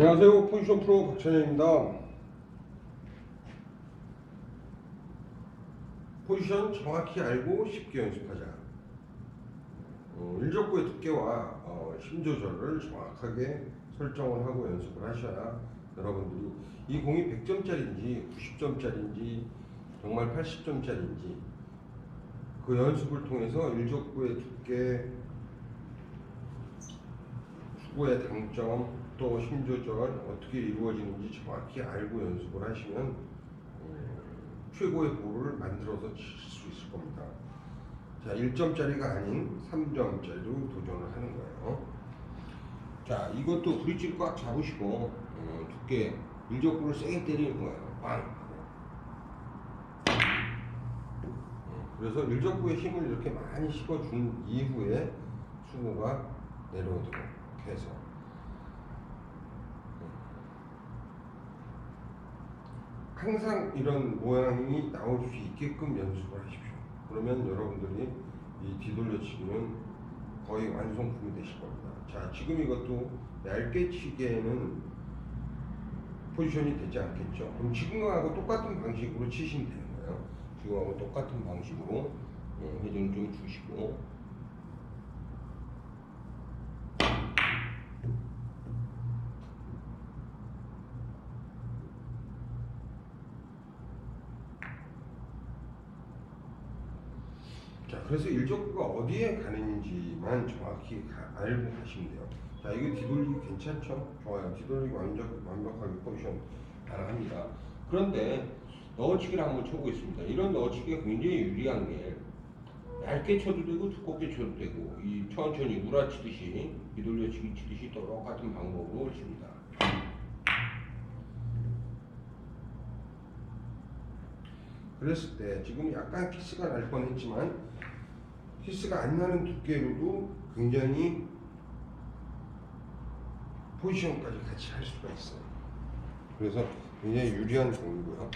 안녕하세요. 포지션 프로 박찬현입니다. 포지션 정확히 알고 쉽게 연습하자. 어, 일적구의 두께와 어, 힘 조절을 정확하게 설정을 하고 연습을 하셔야 여러분들이 이 공이 100점짜리인지 90점짜리인지 정말 80점짜리인지 그 연습을 통해서 일적구의 두께, 축구의 당점 또힘 조절 어떻게 이루어지는지 정확히 알고 연습을 하시면 음, 최고의 볼을 만들어서 칠 수 있을 겁니다. 자, 1점짜리가 아닌 3점짜리로 도전을 하는 거예요. 자, 이것도 브릿지를 꽉 잡으시고 어, 두께 일적구를 세게 때리는 거예요. 빵. 어, 그래서 일적구의 힘을 이렇게 많이 씹어준 이후에 수고가 내려오도록 해서 항상 이런 모양이 나올 수 있게끔 연습을 하십시오. 그러면 여러분들이 이 뒤돌려치기는 거의 완성품이 되실 겁니다. 자, 지금 이것도 얇게 치기에는 포지션이 되지 않겠죠. 그럼 지금하고 똑같은 방식으로 치시면 되는 거예요. 지금하고 똑같은 방식으로 어, 회전 좀 주시고 자, 그래서 일적구가 어디에 가는지만 정확히 가- 알고 가시면 돼요. 자, 이거 뒤돌리기 괜찮죠? 좋아요. 뒤돌리기 완전 완벽하게 포지션 가능합니다. 그런데 넣어치기를 한번 쳐보겠습니다. 이런 넣어치기가 굉장히 유리한 게 얇게 쳐도 되고 두껍게 쳐도 되고 이 천천히 우라치듯이 뒤돌려치기 치듯이 똑같은 방법으로 칩니다. 그랬을 때 지금 약간 키스가 날 뻔했지만 키스가 안 나는 두께로도 굉장히 포지션까지 같이 할 수가 있어요. 그래서 굉장히 유리한 공이고요.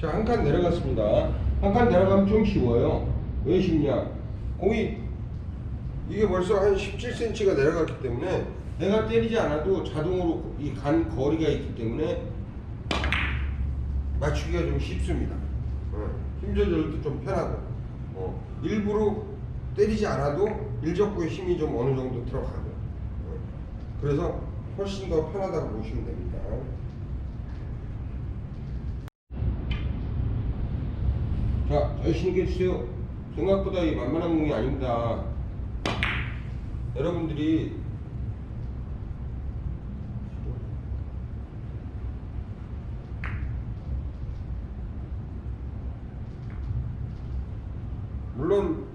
자, 한 칸 내려갔습니다. 한 칸 내려가면 좀 쉬워요. 왜 쉽냐? 공이 이게 벌써 한 17cm가 내려갔기 때문에 내가 때리지 않아도 자동으로 이 간 거리가 있기 때문에 맞추기가 좀 쉽습니다. 어, 힘 조절도 좀 편하고 어, 일부러 때리지 않아도 일적구의 힘이 좀 어느 정도 들어가고 어, 그래서 훨씬 더 편하다고 보시면 됩니다. 자, 있게 해주세요. 생각보다 이 만만한 공이 아닙니다. 여러분들이 물론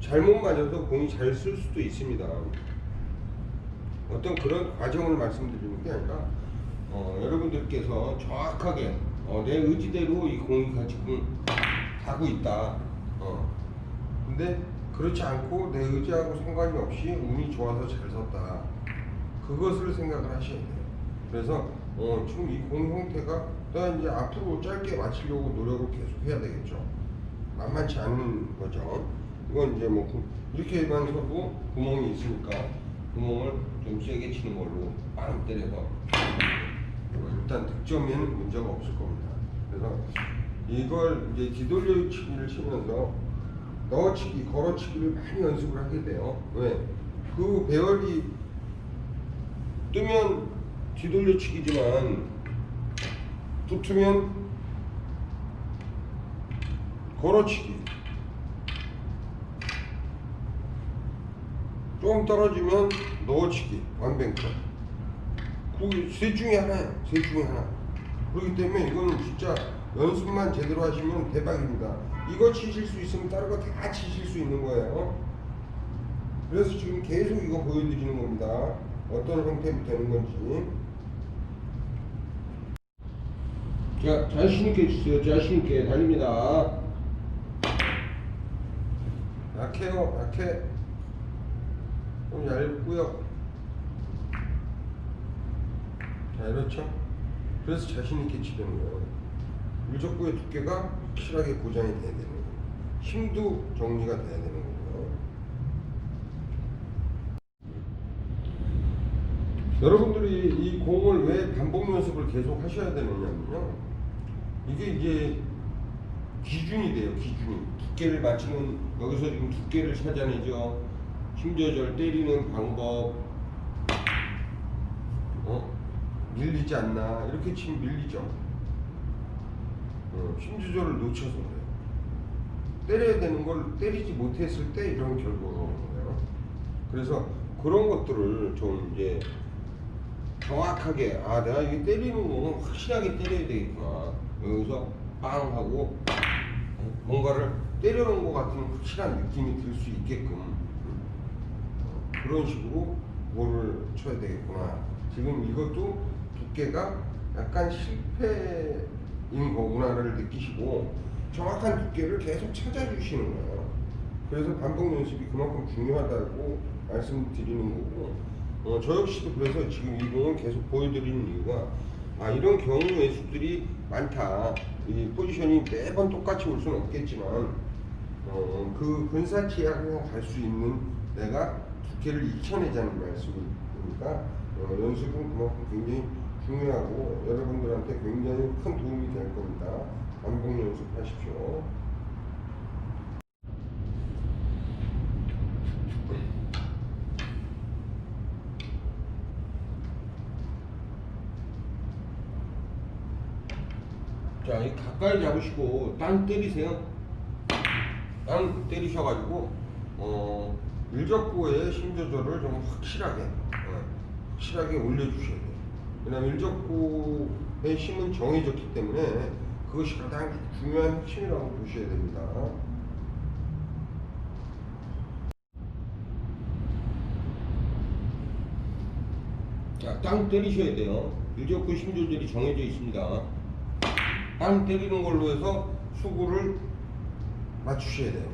잘못 맞아서 공이 잘 쓸 수도 있습니다. 어떤 그런 과정을 말씀드리는 게 아니라 어, 여러분들께서 정확하게 어, 내 의지대로 이 공이 지금 가고 있다. 어. 근데 그렇지 않고 내 의지하고 상관이 없이 운이 좋아서 잘 섰다. 그것을 생각을 하셔야 돼요. 그래서 어, 지금 이 공 형태가 또 이제 앞으로 짧게 맞추려고 노력을 계속 해야 되겠죠. 만만치 않은 거죠. 이건 이제 뭐 구- 이렇게만 서도 구멍이 있으니까 구멍을 좀 세게 치는 걸로 빵 때려서 어, 일단 득점에는 문제가 없을 겁니다. 그래서 이걸 이제 뒤돌려치기를 치면서 넣어치기, 걸어치기를 많이 연습을 하게 돼요. 왜? 그 배열이 뜨면 뒤돌려치기지만 붙으면 걸어치기 좀 떨어지면 넣어치기 완뱅크 그셋 중에 하나예요 셋 중에 하나 그렇기 때문에 이거는 진짜 연습만 제대로 하시면 대박입니다. 이거 치실 수 있으면 다른 거 다 치실 수 있는 거예요. 그래서 지금 계속 이거 보여드리는 겁니다. 어떤 형태로 되는 건지. 자 자신있게 주세요. 자신있게 달립니다. 약해요. 약해. 좀 얇고요. 자 이렇죠? 그래서 자신있게 치려는 거예요 일적구의 두께가 확실하게 고정이 돼야 되는 거예요. 힘도 정리가 돼야 되는 거고요. 여러분들이 이 공을 왜 반복 연습을 계속 하셔야 되느냐면요. 이게 이제 기준이 돼요 기준이. 두께를 맞추는 여기서 지금 두께를 찾아내죠. 힘 조절 때리는 방법. 어? 밀리지 않나. 이렇게 치면 밀리죠 조절을 놓쳐서 그래요. 때려야 되는 걸 때리지 못했을 때 이런 결과가 오는 거예요. 그래서 그런 것들을 좀 이제 정확하게 아 내가 이게 때리는 거는 확실하게 때려야 되겠구나. 여기서 빵 하고 뭔가를 때려놓은 것 같은 확실한 느낌이 들 수 있게끔 어, 그런 식으로 볼을 쳐야 되겠구나. 지금 이것도 두께가 약간 실패 인 거구나를 느끼시고 정확한 두께를 계속 찾아주시는 거예요. 그래서 반복 연습이 그만큼 중요하다고 말씀드리는 거고 어, 저 역시도 그래서 지금 이 공을 계속 보여드리는 이유가 아 이런 경우의 수들이 많다. 이 포지션이 매번 똑같이 올 수는 없겠지만 어, 그 근사치하고 갈 수 있는 내가 두께를 익혀내자는 말씀이니까 어, 연습은 그만큼 굉장히 중요하고 여러분들한테 굉장히 큰 도움이 될 겁니다 반복 연습하십시오 자, 이 가까이 잡으시고 땅 때리세요. 땅 때리셔가지고 어 일적구의 힘 조절을 좀 확실하게 어, 확실하게 올려주셔야 돼요. 왜냐면 일적구의 힘은 정해졌기 때문에 그것이 가장 중요한 핵심이라고 보셔야 됩니다. 자, 땅 때리셔야 돼요. 일적구 힘 조절이 정해져 있습니다. 땅 때리는 걸로 해서 수구를 맞추셔야 돼요.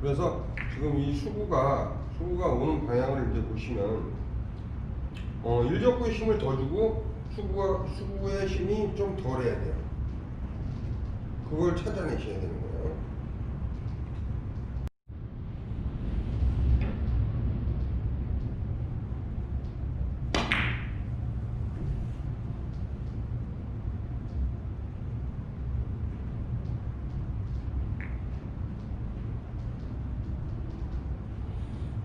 그래서 지금 이 수구가 수구가 오는 방향을 이제 보시면 어, 일적구의 힘을 더 주고 수구가 수구의 힘이 좀 덜해야 돼요. 그걸 찾아내셔야 되는 거예요.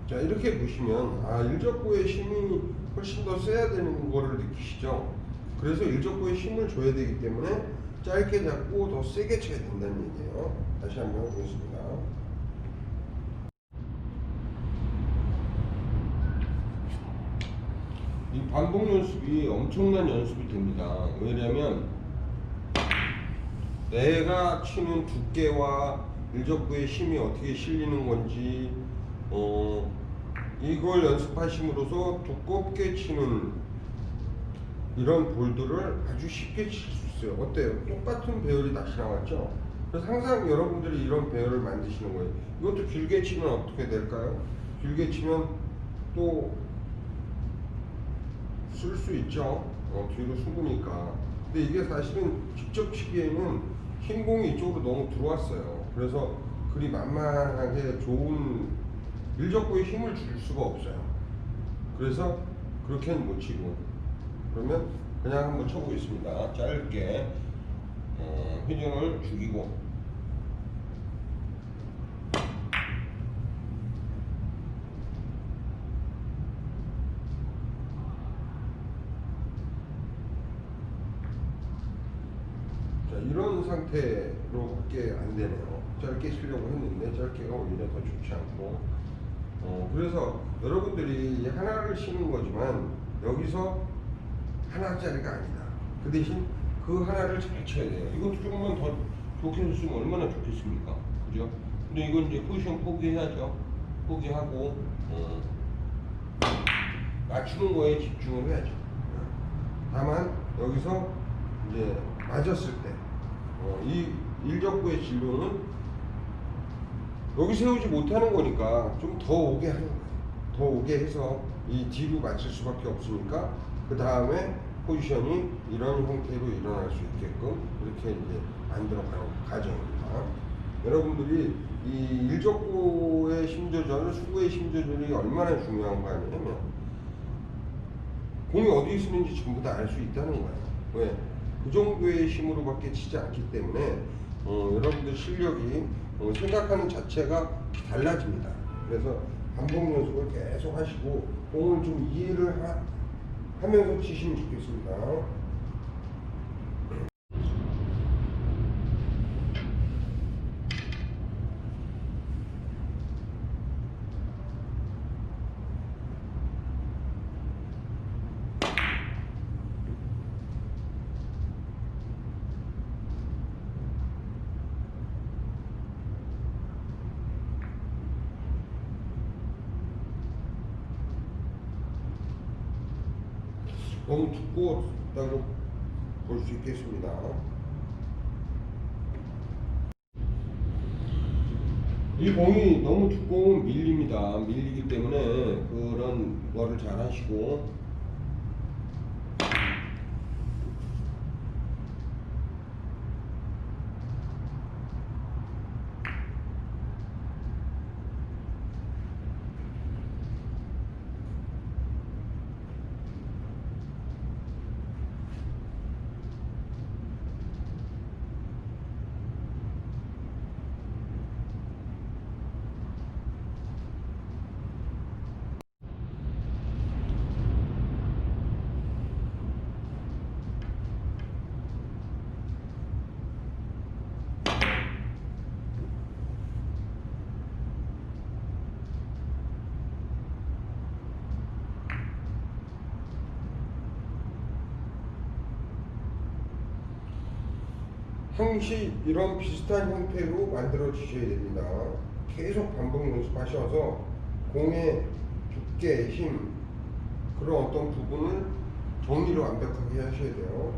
자 이렇게 보시면 아 일적구의 힘이 훨씬 더 세야 되는 거를 느끼시죠? 그래서 일적구의 힘을 줘야 되기 때문에 짧게 잡고 더 세게 쳐야 된다는 얘기예요. 다시 한번 보겠습니다. 이 반복 연습이 엄청난 연습이 됩니다. 왜냐면 내가 치는 두께와 일적구의 힘이 어떻게 실리는 건지 어, 이걸 연습하심으로써 두껍게 치는 이런 볼들을 아주 쉽게 칠 수 있어요. 어때요? 똑같은 배열이 다시 나왔죠? 그래서 항상 여러분들이 이런 배열을 만드시는 거예요. 이것도 길게 치면 어떻게 될까요? 길게 치면 또 쓸 수 있죠. 어, 뒤로 숨으니까. 근데 이게 사실은 직접 치기에는 흰 공이 이쪽으로 너무 들어왔어요. 그래서 그리 만만하게 좋은 밀접구에 힘을 줄 수가 없어요. 그래서 그렇게는 못 치고 그러면 그냥 한번 쳐보겠습니다. 짧게 어, 회전을 죽이고 이런 상태로밖에 안 되네요. 짧게 치려고 했는데 짧게가 오히려 더 좋지 않고 어, 그래서 여러분들이 하나를 심은 거지만 여기서 하나짜리가 아니다. 그 대신 그 하나를 잘 쳐야 돼요. 이것도 조금만 더 좋게 줬으면 얼마나 좋겠습니까? 그죠? 근데 이건 이제 포지션 포기해야죠. 포기하고, 어, 맞추는 거에 집중을 해야죠. 다만 여기서 이제 맞았을 때, 어, 이 일적구의 진로는 여기 세우지 못하는 거니까 좀 더 오게. 더 오게 해서 이 뒤로 맞출 수밖에 없으니까 그 다음에 포지션이 이런 형태로 일어날 수 있게끔 이렇게 이제 만들어가는 과정입니다. 여러분들이 이 일적구의 심조절, 수구의 심조절이 얼마나 중요한 거 아니냐면 공이 어디에 쓰는지 전부 다 알 수 있다는 거예요. 왜? 그 정도의 힘으로밖에 치지 않기 때문에 어, 여러분들 실력이 어, 생각하는 자체가 달라집니다. 그래서 반복 연습을 계속 하시고 공을 좀 이해를 하, 하면서 치시면 좋겠습니다. 너무 두꺼웠다고 볼 수 있겠습니다. 이 공이 너무 두꺼우면 밀립니다. 밀리기 때문에 그런 거를 잘 하시고 항시 이런 비슷한 형태로 만들어 주셔야 됩니다. 계속 반복 연습하셔서 공의 두께, 힘 그런 어떤 부분을 정리를 완벽하게 하셔야 돼요.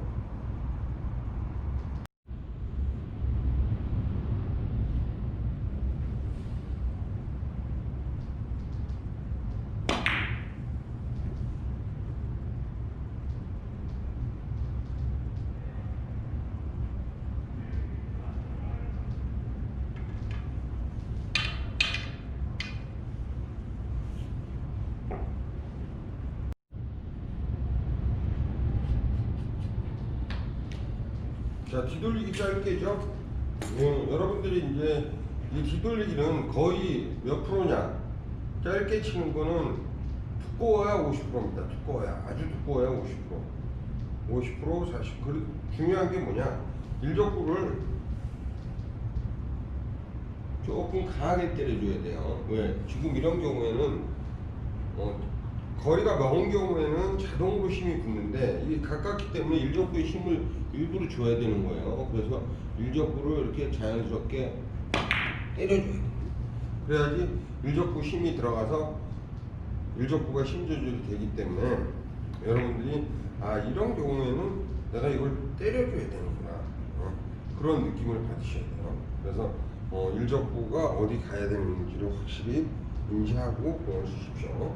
자, 뒤돌리기 짧게죠? 음, 여러분들이 이제 이 뒤돌리기는 거의 몇 프로냐? 짧게 치는 거는 두꺼워야 50%입니다. 두꺼워야. 아주 두꺼워야 50%. 50%, 40%. 그 중요한 게 뭐냐? 일적구를 조금 강하게 때려줘야 돼요. 왜? 지금 이런 경우에는 어, 거리가 먼 경우에는 자동으로 힘이 붙는데 이게 가깝기 때문에 일적구의 힘을 일부러 줘야 되는 거예요. 그래서 일적구를 이렇게 자연스럽게 때려줘야 돼요. 그래야지 일적구 힘이 들어가서 일적구가 힘 조절이 되기 때문에 여러분들이 아 이런 경우에는 내가 이걸 때려줘야 되는구나 어, 그런 느낌을 받으셔야 돼요. 그래서 어, 일적구가 어디 가야 되는지를 확실히 인지하고 공을 쓰십시오.